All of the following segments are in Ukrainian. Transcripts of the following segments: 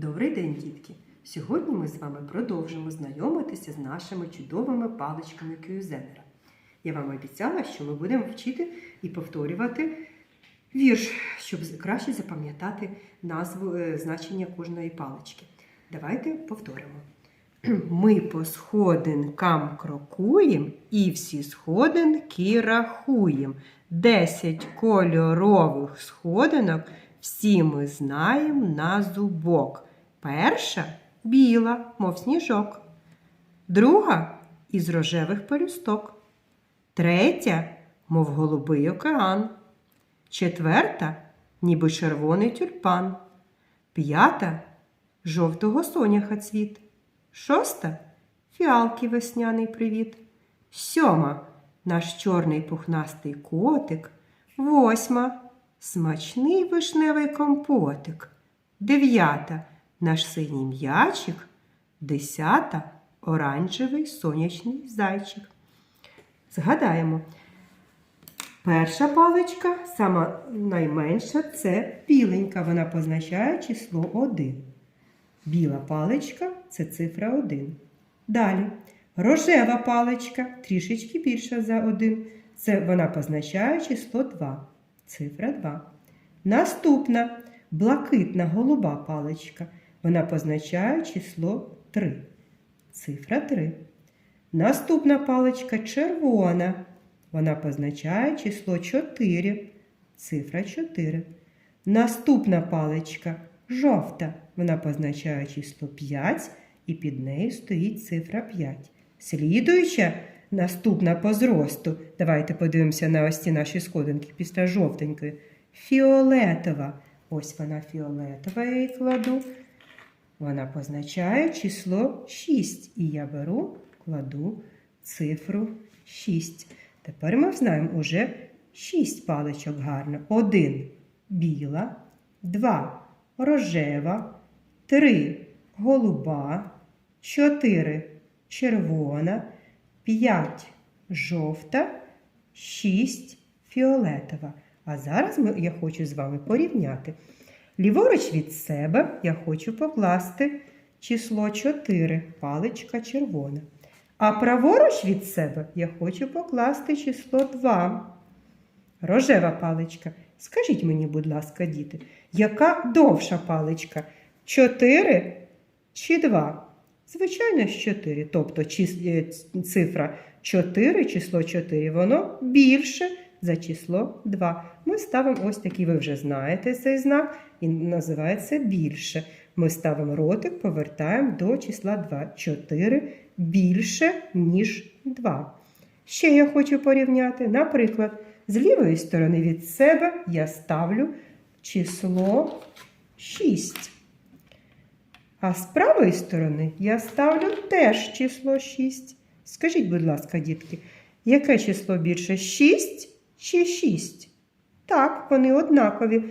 Добрий день, дітки! Сьогодні ми з вами продовжимо знайомитися з нашими чудовими паличками Кюзенера. Я вам обіцяла, що ми будемо вчити і повторювати вірш, щоб краще запам'ятати назву е, значення кожної палички. Давайте повторимо. Ми по сходинкам крокуєм і всі сходинки рахуєм. Десять кольорових сходинок всі ми знаємо на зубок. Перша біла, мов сніжок. Друга із рожевих пелюсток. Третя, мов голубий океан. Четверта, ніби червоний тюльпан. П'ята жовтого соняха цвіт. Шоста фіалки весняний привіт. Сьома наш чорний пухнастий котик. Восьма смачний вишневий компотик. Дев'ята наш синій м'ячик. Десята оранжевий сонячний зайчик. Згадаємо. Перша паличка, сама найменша, це біленька. Вона позначає число 1. Біла паличка це цифра 1. Далі. Рожева паличка трішечки більша за 1. Це вона позначає число 2. Цифра 2. Наступна блакитна голуба паличка. Вона позначає число 3. Цифра 3. Наступна паличка червона. Вона позначає число 4. Цифра 4. Наступна паличка жовта. Вона позначає число 5 і під нею стоїть цифра 5. Слідуюча наступна по зросту. Давайте подивимося на ось ці наші сходинки після жовтенької. Фіолетова. Ось вона фіолетова, я її кладу. Вона позначає число 6. І я беру, кладу цифру 6. Тепер ми знаємо уже 6 паличок гарно. 1 біла, 2 рожева, 3 голуба, 4 червона, 5 жовта, 6 фіолетова. А зараз я хочу з вами порівняти. Ліворуч від себе я хочу покласти число 4, паличка червона. А праворуч від себе я хочу покласти число 2. Рожева паличка. Скажіть мені, будь ласка, діти, яка довша паличка? 4 чи 2? Звичайно, ж 4. Тобто е, цифра 4, число 4, воно більше за число 2. Ми ставимо ось такий, ви вже знаєте цей знак, і називається більше. Ми ставимо ротик, повертаємо до числа 2. 4 більше, ніж 2. Ще я хочу порівняти. Наприклад, з лівої сторони від себе я ставлю число 6. А з правої сторони я ставлю теж число 6. Скажіть, будь ласка, дітки, яке число більше 6 чи 6? Так, вони однакові.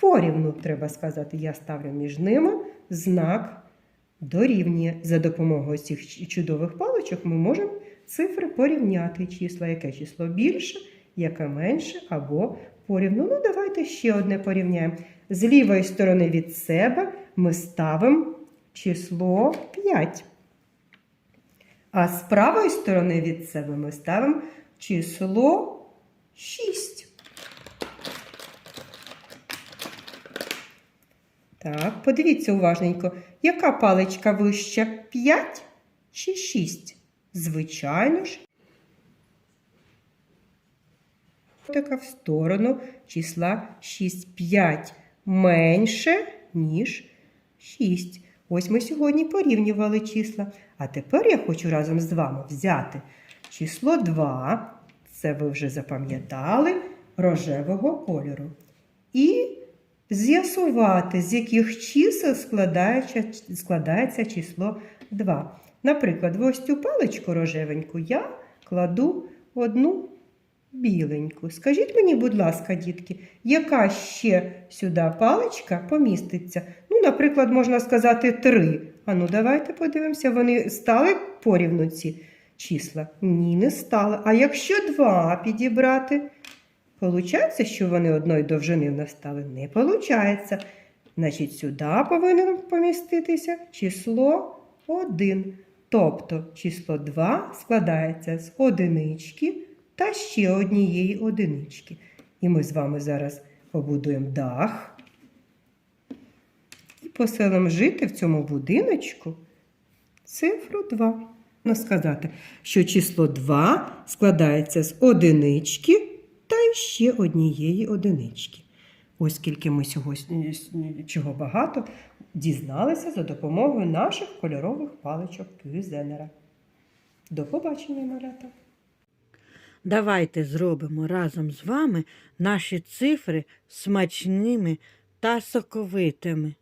Порівну, треба сказати, я ставлю між ними знак дорівнює. За допомогою цих чудових паличок ми можемо цифри порівняти числа, яке число більше, яке менше або порівну. Ну, давайте ще одне порівняємо. З лівої сторони від себе ми ставимо число 5. А з правої сторони від себе ми ставимо число 6. Так, подивіться уважненько, яка паличка вища? 5 чи 6? Звичайно ж. Така в сторону числа 6. 5 менше, ніж 6. Ось ми сьогодні порівнювали числа. А тепер я хочу разом з вами взяти число 2, це ви вже запам'ятали, рожевого кольору. І з'ясувати, з яких чисел складається, складається число 2. Наприклад, в ось цю паличку рожевеньку я кладу одну біленьку. Скажіть мені, будь ласка, дітки, яка ще сюди паличка поміститься? Ну, наприклад, можна сказати 3. А ну, давайте подивимося, вони стали порівну ці числа? Ні, не стали. А якщо 2 підібрати? Получається, що вони одної довжини в нас стали? Не получається. Значить, сюди повинно поміститися число 1. Тобто число 2 складається з одинички та ще однієї одинички. І ми з вами зараз побудуємо дах і поселимо жити в цьому будиночку цифру 2. Ну, сказати, що число 2 складається з одинички та ще однієї одинички. Ось скільки ми сьогодні чого багато дізналися за допомогою наших кольорових паличок Кюзенера. До побачення, малята! Давайте зробимо разом з вами наші цифри смачними та соковитими.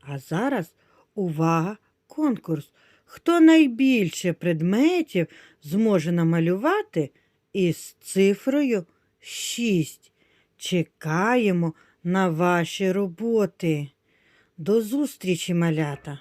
А зараз увага, конкурс. Хто найбільше предметів зможе намалювати із цифрою 6? Чекаємо на ваші роботи. До зустрічі, малята!